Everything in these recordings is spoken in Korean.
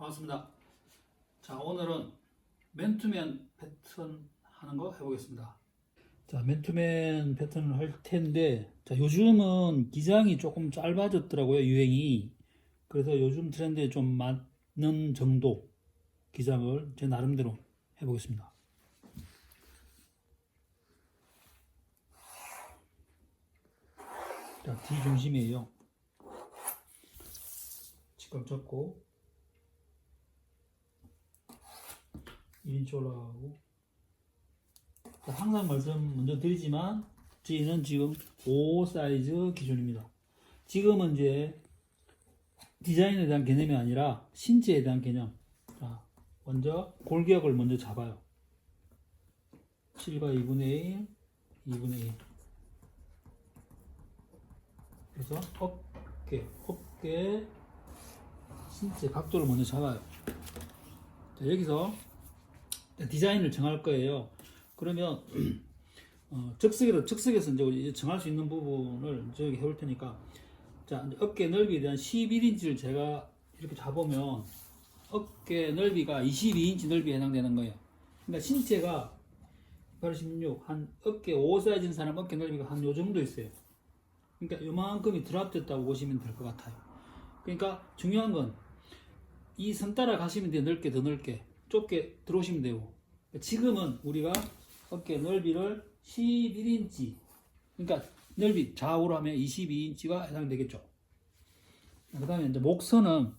반갑습니다. 자, 오늘은 맨투맨 패턴 하는 거 해보겠습니다. 자, 맨투맨 패턴을 할 텐데, 자, 요즘은 기장이 조금 짧아졌더라고요, 유행이. 그래서 요즘 트렌드에 좀 맞는 정도 기장을 제 나름대로 해보겠습니다. 자, 뒤 중심이에요. 지금 접고 1인치 올라가고 자, 항상 말씀 먼저 드리지만 저희는 지금 5 사이즈 기준입니다. 지금은 이제 디자인에 대한 개념이 아니라 신체에 대한 개념. 자, 먼저 골격을 먼저 잡아요. 7과 2분의 1, 2분의 1. 그래서 어깨, 어깨, 신체 각도를 먼저 잡아요. 자, 여기서 디자인을 정할 거예요. 그러면 어, 즉석으로 즉석에서 이제 정할 수 있는 부분을 저기 해볼 테니까 자 어깨 넓이에 대한 11인치를 제가 이렇게 잡으면 어깨 넓이가 22인치 넓이에 해당되는 거예요. 그러니까 신체가 86, 한 어깨 5 사이즈인 사람 어깨 넓이가 한 요 정도 있어요. 그러니까 요만큼이 드랍됐다고 보시면 될 것 같아요. 그러니까 중요한 건 이 선 따라 가시면 돼요. 넓게 더 넓게 좁게 들어오시면 되고 지금은 우리가 어깨 넓이를 11인치 그러니까 넓이 좌우로 하면 22인치가 해당되겠죠. 그 다음에 이제 목선은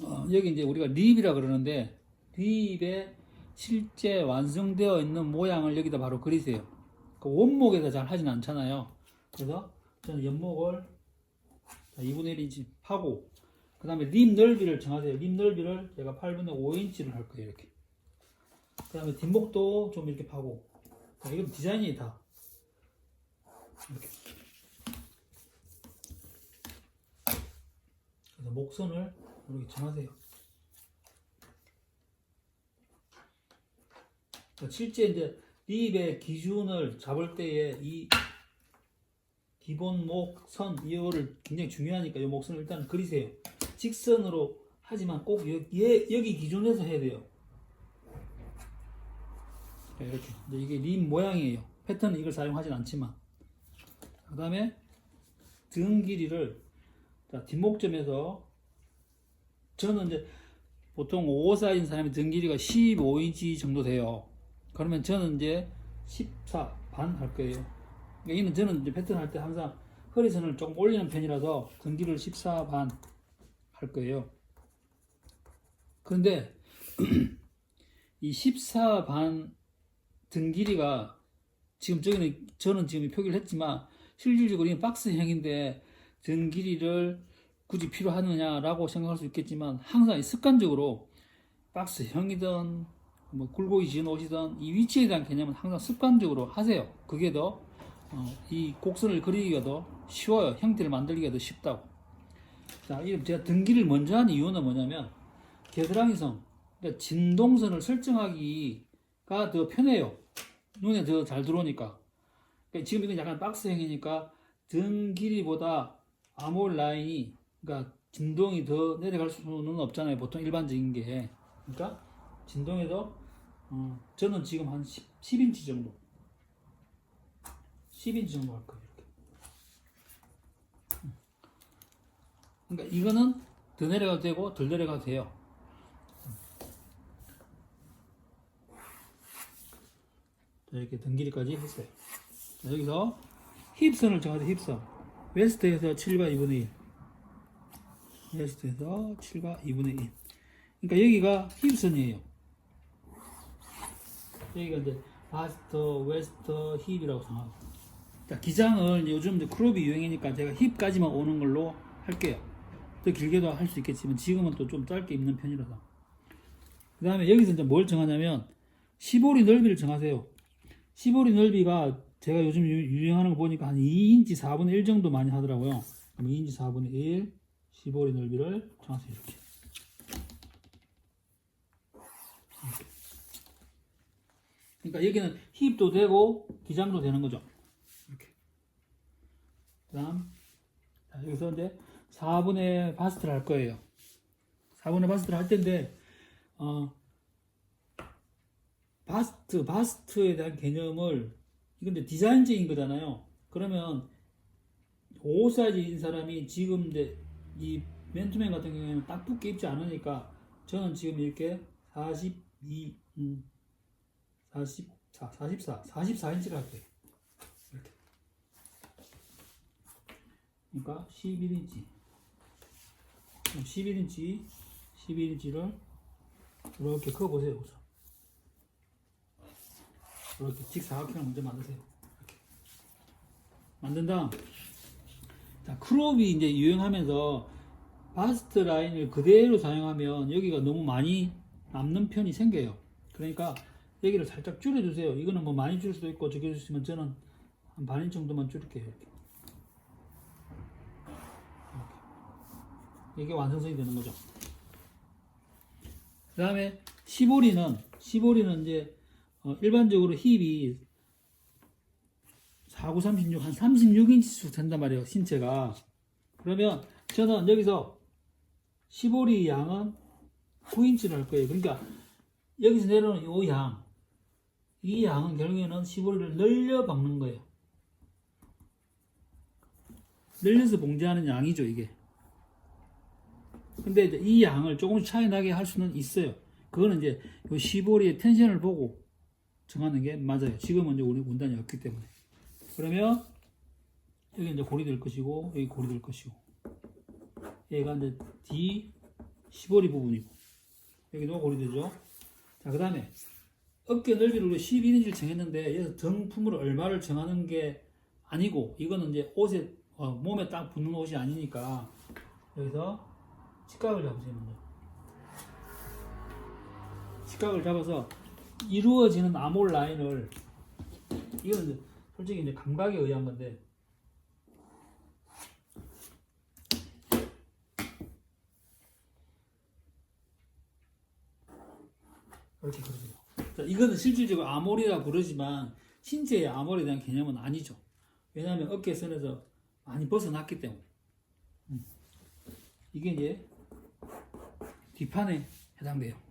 어, 여기 이제 우리가 립이라 그러는데 립에 실제 완성되어 있는 모양을 여기다 바로 그리세요. 그 원목에다 잘 하진 않잖아요. 그래서 저는 연목을 2분의 1인치 파고 그 다음에 립 넓이를 정하세요. 립 넓이를 제가 8분의 5인치를 할 거예요. 이렇게. 그 다음에 뒷목도 좀 이렇게 파고. 자, 이건 디자인이 다. 이렇게. 그래서 목선을 이렇게 정하세요. 자, 실제 이제 립의 기준을 잡을 때에 이 기본 목선 이거를 굉장히 중요하니까 이 목선을 일단 그리세요. 직선으로 하지만 꼭 여, 기 여기 기준에서 해야 돼요. 자, 이렇게 이게 립 모양이에요. 패턴은 이걸 사용하진 않지만 그 다음에 등 길이를 자, 뒷목점에서 저는 이제 보통 5 사이즈인 사람이 등 길이가 15인치 정도 돼요. 그러면 저는 이제 14 반 할 거예요. 그러니까 이는 저는 이제 패턴 할 때 항상 허리선을 조금 올리는 편이라서 등 길이를 14 반 할 거예요. 그런데 이 14반 등 길이가 지금 저기는 저는 지금 표기를 했지만 실질적으로 이 박스형인데 등 길이를 굳이 필요하느냐라고 생각할 수 있겠지만 항상 습관적으로 박스형이든 뭐 굴곡이 지은 옷이든 이 위치에 대한 개념은 항상 습관적으로 하세요. 그게 더이 곡선을 그리기가 더 쉬워요. 형태를 만들기가 더 쉽다고. 자, 이 제가 등기를 먼저 한 이유는 뭐냐면 겨드랑이선, 그러니까 진동선을 설정하기가 더 편해요. 눈에 더 잘 들어오니까. 그러니까 지금 이건 약간 박스형이니까 등 길이보다 아몰 라인이 그러니까 진동이 더 내려갈 수는 없잖아요. 보통 일반적인 게. 그러니까 진동에도 어, 저는 지금 한 10, 10인치 정도 10인치 정도 할 거예요. 이렇게. 음. 그러니까 이거는 더 내려가도 되고 덜 내려가도 돼요. 자, 이렇게 등 길이까지 했어요. 자, 여기서 힙선을 정하세요. 힙선. 웨스트에서 7과 2분의 1. 웨스트에서 7과 2분의 1. 그러니까 여기가 힙선이에요. 여기가 이제 바스터, 웨스터, 힙이라고 정하고. 자, 기장을 요즘 이제 크롭이 유행이니까 제가 힙까지만 오는 걸로 할게요. 더 길게도 할 수 있겠지만 지금은 또 좀 짧게 입는 편이라서. 그 다음에 여기서 이제 뭘 정하냐면 15리 넓이를 정하세요. 15리 넓이가 제가 요즘 유- 유행하는 거 보니까 한 2인치 4분의 1 정도 많이 하더라고요. 그럼 2인치 4분의 1, 15리 넓이를 정하세요. 이렇게. 그러니까 여기는 힙도 되고 기장도 되는 거죠. 이렇게. 그다음 자, 여기서 이제 4분의 바스트를 할 거예요. 4번의 바스트를 할 텐데 어, 바스트, 바스트에 대한 개념을 이건 디자인적인 거잖아요. 그러면 5 사이즈인 사람이 지금 이 맨투맨 같은 경우에는 딱 붙게 입지 않으니까 저는 지금 이렇게 42, 음, 44, 44, 44인치를 할게요. 이렇게. 그러니까 11인치. 11인치, 11인치를 이렇게 그어 보세요. 우선. 이렇게 직사각형을 먼저 만드세요. 이렇게. 만든 다음, 자, 크롭이 이제 유행하면서 바스트 라인을 그대로 사용하면 여기가 너무 많이 남는 편이 생겨요. 그러니까 여기를 살짝 줄여주세요. 이거는 뭐 많이 줄 수도 있고 적게 주시면 저는 한 반인치 정도만 줄일게요. 이렇게. 이게 완성성이 되는 거죠. 그 다음에 시보리는 시보리는 이제 어, 일반적으로 힙이 49, 36, 한 36인치씩 된단 말이에요, 신체가. 그러면 저는 여기서 시보리 양은 9인치를 할 거예요. 그러니까 여기서 내려오는 이 양, 이 양은 결국에는 시보리를 늘려 박는 거예요. 늘려서 봉제하는 양이죠, 이게. 근데 이제 이 양을 조금씩 차이 나게 할 수는 있어요. 그거는 이제 이 시보리의 텐션을 보고 정하는 게 맞아요. 지금은 이제 우리 문단이 없기 때문에. 그러면 여기 이제 고리 될 것이고 여기 고리 될 것이고 얘가 이제 D 시보리 부분이고 여기도 고리 되죠. 자, 그 다음에 어깨 넓이를 우리 11인치를 정했는데 여기서 등품으로 얼마를 정하는 게 아니고 이거는 이제 옷에 어, 몸에 딱 붙는 옷이 아니니까 여기서 직각을 잡으세요 먼저. 직각을 잡아서 이루어지는 아몰 라인을 이거는 이제 솔직히 이제 감각에 의한 건데 이렇게 그러세요. 자, 이거는 실질적으로 아몰이라 부르지만 신체의 아몰에 대한 개념은 아니죠. 왜냐하면 어깨선에서 많이 벗어났기 때문에. 음. 이게 이제 뒷판에 해당돼요.